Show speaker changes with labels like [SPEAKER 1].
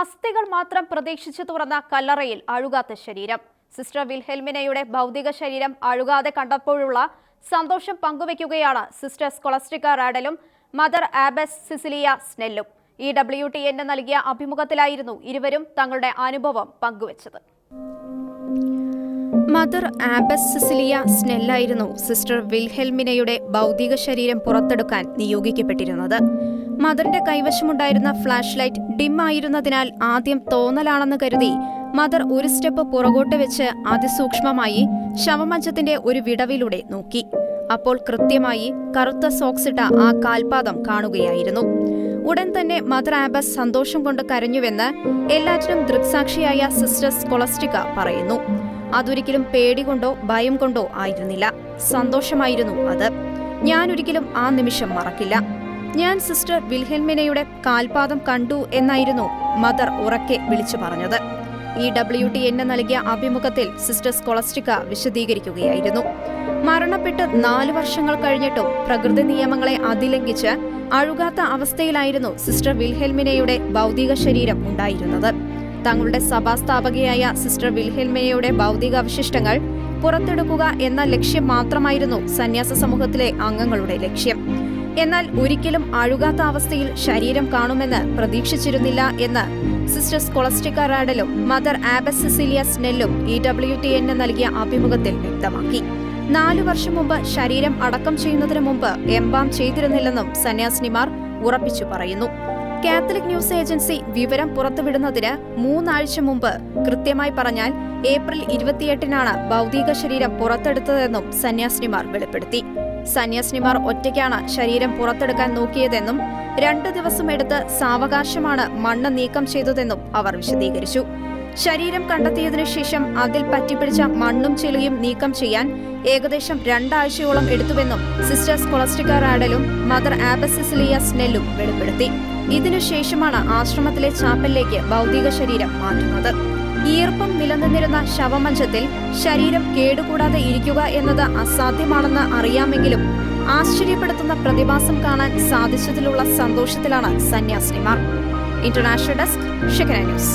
[SPEAKER 1] അസ്ഥികൾ മാത്രം പ്രതീക്ഷിച്ചു തുറന്ന കല്ലറയിൽ അഴുകാത്ത ശരീരം. സിസ്റ്റർ വിൽഹെൽമിനയുടെ ഭൗതിക ശരീരം അഴുകാതെ കണ്ടപ്പോഴുള്ള സന്തോഷം പങ്കുവയ്ക്കുകയാണ് സിസ്റ്റർ സ്കൊളസ്റ്റിക്ക റാഡലും മദർ ആബസ് സിസിലിയ സ്നെല്ലും. ഇ ഡബ്ല്യു ടി എന്ന് നൽകിയ അഭിമുഖത്തിലായിരുന്നു ഇരുവരും തങ്ങളുടെ അനുഭവം പങ്കുവച്ചത്. മദർ ആബസ് സിസിലിയ സ്നെല്ലായിരുന്നു സിസ്റ്റർ വിൽഹെൽമിനയുടെ ഭൗതിക ശരീരം പുറത്തെടുക്കാൻ നിയോഗിക്കപ്പെട്ടിരുന്നത്. മദറിന്റെ കൈവശമുണ്ടായിരുന്ന ഫ്ലാഷ് ലൈറ്റ് ഡിം ആയിരുന്നതിനാൽ ആദ്യം തോന്നലാണെന്ന് കരുതി മദർ ഒരു സ്റ്റെപ്പ് പുറകോട്ട് വെച്ച് അതിസൂക്ഷ്മമായി ശവമഞ്ചത്തിന്റെ ഒരു വിടവിലൂടെ നോക്കി. അപ്പോൾ കൃത്യമായി കറുത്ത സോക്സിട്ട ആ കാൽപാദം കാണുകയായിരുന്നു. ഉടൻ തന്നെ മദർ ആബസ് സന്തോഷം കൊണ്ട് കരഞ്ഞുവെന്ന് എല്ലാറ്റിനും ദൃക്സാക്ഷിയായ സിസ്റ്റർ സ്കൊളസ്റ്റിക്ക പറയുന്നു. അതൊരിക്കലും പേടി കൊണ്ടോ ഭയം കൊണ്ടോ ആയിരുന്നില്ല. സന്തോഷമായിരുന്നു അത്. ഞാനൊരിക്കലും ആ നിമിഷം മറക്കില്ല. ഞാൻ സിസ്റ്റർ വിൽഹെൽമിനയുടെ കാൽപാദം കണ്ടു എന്നായിരുന്നു മദർ ഉറക്കെ വിളിച്ചു പറഞ്ഞത്. ഇ ഡബ്ല്യു ടി എന്നെ നൽകിയ അഭിമുഖത്തിൽ സിസ്റ്റർ സ്കൊളസ്റ്റിക്ക വിശദീകരിക്കുകയായിരുന്നു. മരണപ്പെട്ട് നാല് വർഷങ്ങൾ കഴിഞ്ഞിട്ടും പ്രകൃതി നിയമങ്ങളെ അതിലംഘിച്ച് അഴുകാത്ത അവസ്ഥയിലായിരുന്നു സിസ്റ്റർ വിൽഹെൽമിനയുടെ ഭൗതിക ശരീരം ഉണ്ടായിരുന്നത്. തങ്ങളുടെ സഭാസ്ഥാപകയായ സിസ്റ്റർ വിൽഹെൽമിനയുടെ ഭൗതിക അവശിഷ്ടങ്ങൾ പുറത്തെടുക്കുക എന്ന ലക്ഷ്യം മാത്രമായിരുന്നു സന്യാസ സമൂഹത്തിലെ അംഗങ്ങളുടെ ലക്ഷ്യം. എന്നാൽ ഒരിക്കലും അഴുകാത്ത അവസ്ഥയിൽ ശരീരം കാണുമെന്ന് പ്രതീക്ഷിച്ചിരുന്നില്ല എന്ന് സിസ്റ്റർ സ്കൊളസ്റ്റിക്ക റാഡലും മദർ ആബസ് സിസിലിയ സ്നെല്ലും ഇ ഡബ്ല്യു ടി എന് നൽകിയ അഭിമുഖത്തിൽ വ്യക്തമാക്കി. നാലു വർഷം മുമ്പ് ശരീരം അടക്കം ചെയ്യുന്നതിന് മുമ്പ് എംബാം ചെയ്തിരുന്നില്ലെന്നും സന്യാസിനിമാർ ഉറപ്പിച്ചു പറയുന്നു. കാത്തലിക് ന്യൂസ് ഏജൻസി വിവരം പുറത്തുവിടുന്നതിന് മൂന്നാഴ്ച മുമ്പ് കൃത്യമായി പറഞ്ഞാൽ ഏപ്രിൽ ഇരുപത്തിയെട്ടിനാണ് ഭൗതിക ശരീരം പുറത്തെടുത്തതെന്നും സന്യാസിനിമാർ വെളിപ്പെടുത്തി. സന്യാസിനിമാർ ഒറ്റയ്ക്കാണ് ശരീരം പുറത്തെടുക്കാൻ നോക്കിയതെന്നും രണ്ടു ദിവസം എടുത്ത് സാവകാശമാണ് മണ്ണ് നീക്കം ചെയ്തതെന്നും അവർ വിശദീകരിച്ചു. ശരീരം കണ്ടെത്തിയതിനു ശേഷം അതിൽ പറ്റിപ്പിടിച്ച മണ്ണും ചെളിയും നീക്കം ചെയ്യാൻ ഏകദേശം രണ്ടാഴ്ചയോളം എടുത്തുവെന്നും സിസ്റ്റേഴ്സ് സ്കൊളസ്റ്റിക്ക റാഡലും മദർ ആബസിസിലിയ സ്നെല്ലും വെളിപ്പെടുത്തി. ഇതിനുശേഷമാണ് ആശ്രമത്തിലെ ചാപ്പലിലേക്ക് ഭൗതിക ശരീരം മാറ്റുന്നത്. ഈർപ്പം നിലനിന്നിരുന്ന ശവമഞ്ചത്തിൽ ശരീരം കേടുകൂടാതെ ഇരിക്കുക എന്നത് അസാധ്യമാണെന്ന് അറിയാമെങ്കിലും ആശ്ചര്യപ്പെടുത്തുന്ന പ്രതിഭാസം കാണാൻ സാധിച്ചതിലുള്ള സന്തോഷത്തിലാണ് സന്യാസിനിമാർ. International desk news.